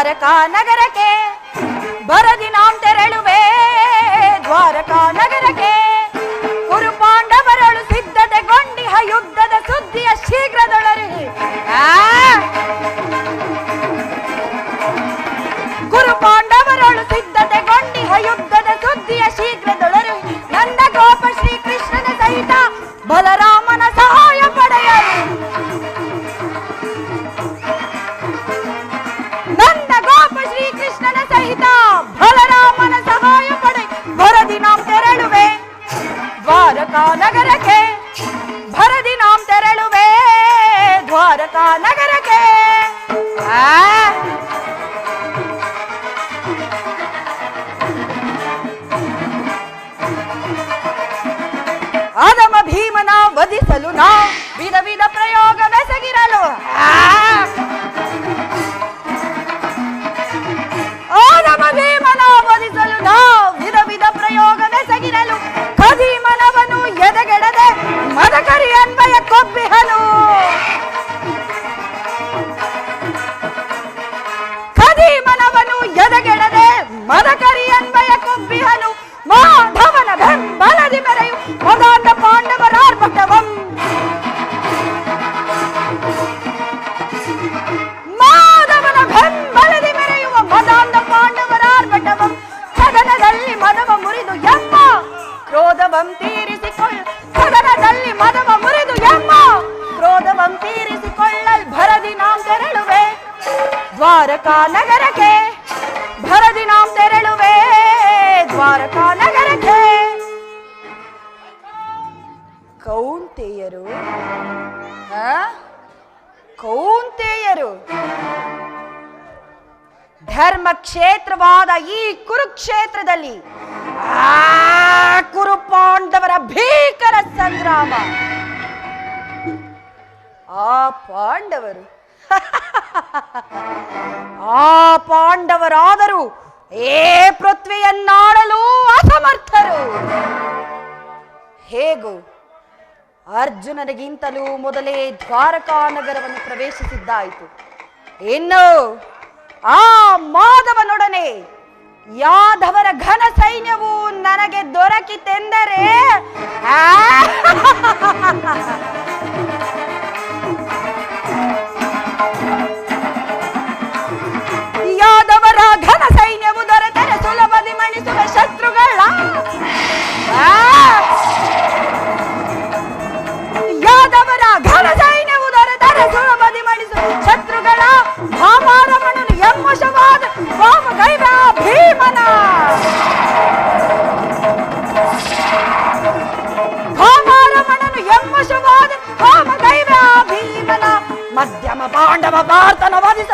ದ್ವಾರಕಾ ನಗರಕ್ಕೆ ಬರದಿ ತೆರಳುವೆ. ದ್ವಾರಕಾ ನಗರಕ್ಕೆ ಆದಮ ಭೀಮನ ವಧಿಸಲು ನಾ ವಿಧ ವಿಧ ಪ್ರಯೋಗ ತೀರಿಸಿಕೊಳ್ಳ ಮದವ ಮುರಿದು ಎಮ್ಮ! ಕ್ರೋಧವಂ ತೀರಿಸಿಕೊಳ್ಳಲ್ ಭರದಿ ನಾಂ ತೆರಳುವೆ. ದ್ವಾರಕಾ ನಗರಕ್ಕೆ, ಭರದಿ ನಾಂ ತೆರಳುವೆ. ದ್ವಾರಕಾ ನಗರಕ್ಕೆ. ಕೌಂತೆಯರು? ಕೌಂತೆಯರು ಧರ್ಮ ಕ್ಷೇತ್ರವಾದ ಈ ಕುರುಕ್ಷೇತ್ರದಲ್ಲಿ, ಆ ಕುರು ಪಾಂಡವರ ಭೀಕರ ಸಂಗ್ರಾಮ. ಆ ಪಾಂಡವರು. ಆ ಪಾಂಡವರಾದರೂ ಏ ಪೃಥ್ವಿಯನ್ನಾಡಲು ಅಸಮರ್ಥರು. ಹೇಗೋ ಅರ್ಜುನನಿಗಿಂತಲೂ ಮೊದಲೇ ದ್ವಾರಕಾ ನಗರವನ್ನು ಪ್ರವೇಶಿಸಿದ್ದಾಯಿತು. ಇನ್ನು ಆ ಮಾಧವನೊಡನೆ ಯಾದವರ ಘನ ಸೈನ್ಯವು ನನಗೆ ದೊರಕಿತೆಂದರೆ మధ్యమ పాండవ భారత నవాది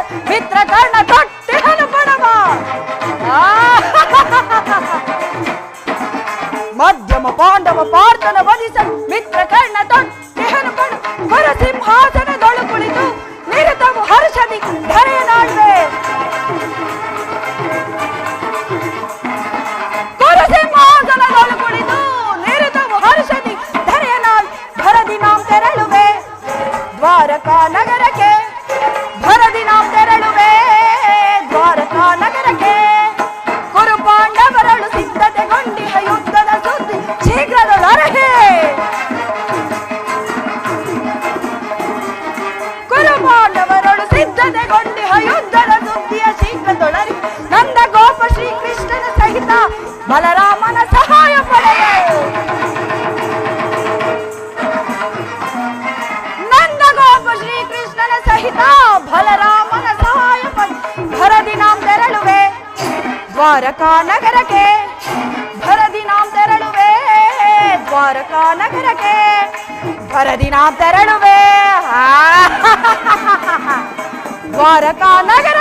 ದ್ವಾರಕಾ ನಗರಕ್ಕೆ ಭರದಿ ನಾವು ತೆರಳುವೆ. ದ್ವಾರಕಾ ನಗರಕ್ಕೆ ಕುರು ಪಾಂಡವರಳು ಸಿದ್ಧತೆಗೊಂಡಿಹ ಯುದ್ಧದ ಸುದ್ದಿ ಶೀಘ್ರದೊಳಗೆ ಕುರುಪಾಂಡವರಳು ಸಿದ್ಧತೆಗೊಂಡಿಹ ಯುದ್ಧದ ಸುದ್ದಿಯ ಶೀಘ್ರದೊಳಗೆ ನಂದ ಗೋಪ ಶ್ರೀಕೃಷ್ಣನ ಸಹಿತ ಬಲರಾಮನ ದ್ವಾರಕಾ ನಗರಕ್ಕೆ ಭರದಿ ನಾಂ ತೆರಳುವೆ ದ್ವಾರಕಾ ನಗರಕ್ಕೆ ಭರದಿ ನಾಂ ತೆರಳುವೆ ಆ! ದ್ವಾರಕಾ ನಗರ